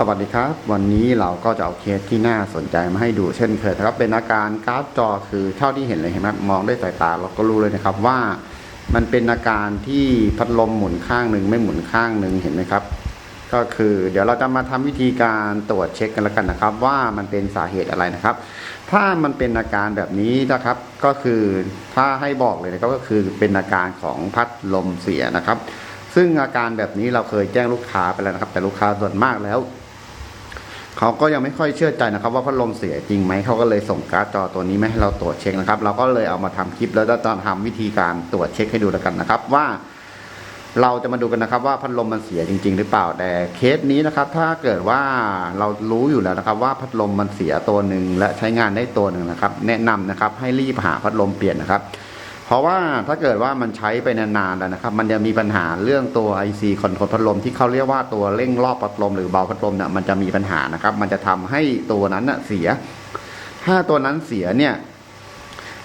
สวัสดีครับ วันนี้เราก็จะเอาเคสที่น่าสนใจมาให้ดูเช่นเคยนะครับ เป็นอาการการ์ดจอคือเท่าที่เห็นเลยเห็นไหมมองด้วยสายตาเราก็รู้เลยนะครับว่ามันเป็นอาการที่พัดลมหมุนข้างหนึ่งไม่หมุนข้างหนึ่งเห็นไหมครับ ก็คือเดี๋ยวเราจะมาทำวิธีการตรวจเช็คกันแล้วกันนะครับ ว่ามันเป็นสาเหตุอะไรนะครับ ถ้ามันเป็นอาการแบบนี้นะครับ ก็คือถ้าให้บอกเลยนะครับก็คือเป็นอาการของพัดลมเสียนะครับ ซึ่งอาการแบบนี้เราเคยแจ้งลูกค้าไปแล้วนะครับ แต่ลูกค้าส่วนมากแล้ว เขาก็ยังไม่ค่อยเชื่อใจนะครับ ว่าพัดลมเสียจริงไหมเขาก็เลยส่งการ์ดจอตัวนี้มาให้เราตรวจเช็คนะครับ เราก็เลยเอามาทำคลิปแล้วจะทำวิธีการตรวจเช็คให้ดูแล้วกันนะครับ ว่า เราจะมาดูกันนะครับ ว่าพัดลมมันเสียจริง ๆ หรือเปล่าแต่เคสนี้นะครับ ถ้าเกิดว่าเรารู้อยู่แล้วนะครับ ว่าพัดลมมันเสียตัวหนึ่งและใช้งานได้ตัวหนึ่งนะครับ แนะนำนะครับ ให้รีบหาพัดลมเปลี่ยนนะครับ เพราะว่าถ้าเกิดว่ามันใช้ไปนานๆแล้วนะครับ มันจะมีปัญหาเรื่องตัว IC คอนโทรลพัดลมที่เขาเรียกว่าตัวเร่งรอบพัดลมหรือเบาพัดลมเนี่ยมันจะมีปัญหานะครับ มันจะทำให้ตัวนั้นเสีย ถ้าตัวนั้นเสียเนี่ย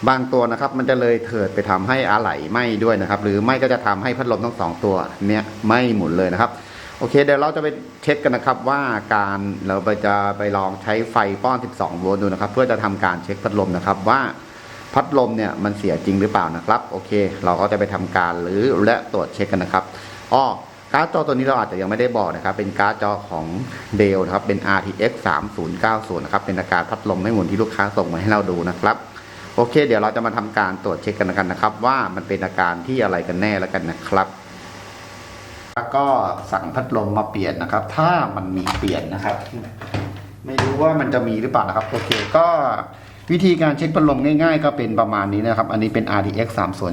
บางตัวนะครับมันจะเลยเถิดไปทำให้อะไหล่ไหม้ด้วยนะครับ หรือไม่ก็จะทำให้พัดลมทั้งสองตัวเนี่ยไหม้หมุนเลยนะครับ โอเค เดี๋ยวเราจะไปเช็คกันนะครับ ว่าการเราไปจะไปลองใช้ไฟป้อน 12 โวลต์ดูนะครับ เพื่อจะทำการเช็คพัดลมนะครับว่า พัดลมเนี่ยมันเสียจริงหรือเปล่านะครับ โอเค เราก็จะไปทำการหรือและตรวจเช็คกันนะครับอ้อการ์ดจอตัวนี้เราอาจจะยังไม่ได้บอกนะครับ เป็นการ์ดจอของเดลนะครับ เป็น RTX 3090นะครับ เป็นอาการพัดลมไม่หมุนที่ลูกค้าส่งมาให้เราดูนะครับ โอเค เดี๋ยวเราจะมาทำการตรวจเช็คกันกันนะครับ ว่ามันเป็นอาการที่อะไรกันแน่แล้วกันนะครับแล้วก็สั่งพัดลมมาเปลี่ยนนะครับ ถ้ามันมีเปลี่ยนนะครับ ไม่รู้ว่ามันจะมีหรือเปล่านะครับ โอเค ก็ วิธีการเช็คพัดลมง่ายๆ ก็เป็นประมาณนี้นะครับ อันนี้เป็น RTX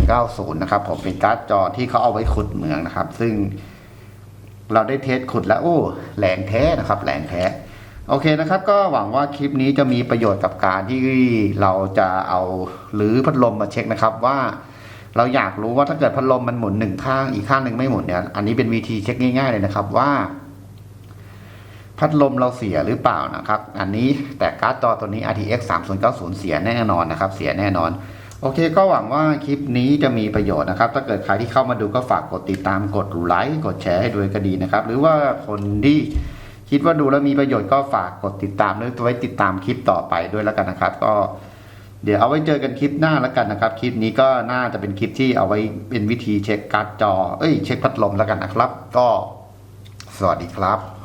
3090 นะครับ ผมเป็นการ์ดจอที่เขาเอาไว้ขุดเหมืองนะครับ ซึ่งเราได้เทสขุดแล้วโอ้แรงแท้นะครับแรงแท้โอเคนะครับ ก็หวังว่าคลิปนี้จะมีประโยชน์กับการที่เราจะเอาหรือพัดลมมาเช็คนะครับว่า เราอยากรู้ว่าถ้าเกิดพัดลมมันหมุนหนึ่งข้างอีกข้างหนึ่งไม่หมุนเนี่ยอันนี้เป็นวิธีเช็คง่าย ๆเลยนะครับว่า พัดลมเราเสียหรือเปล่านะครับ อันนี้แต่การ์ดจอตัวนี้ RTX 3090 เสียแน่นอนนะครับ เสียแน่นอน โอเคก็หวังว่าคลิปนี้จะมีประโยชน์นะครับ ถ้าเกิดใครที่เข้ามาดูก็ฝากกดติดตามกดไลค์กดแชร์ให้ด้วยก็ดีนะครับ หรือว่าคนที่คิดว่าดูแล้วมีประโยชน์ก็ฝากกดติดตามหรือไว้ติดตามคลิปต่อไปด้วยแล้วกันนะครับ ก็เดี๋ยวเอาไว้เจอกันคลิปหน้าแล้วกันนะครับ คลิปนี้ก็น่าจะเป็นคลิปที่เอาไว้เป็นวิธีเช็คการ์ดจอ เอ้ย เช็คพัดลมแล้วกันนะครับ ก็สวัสดีครับ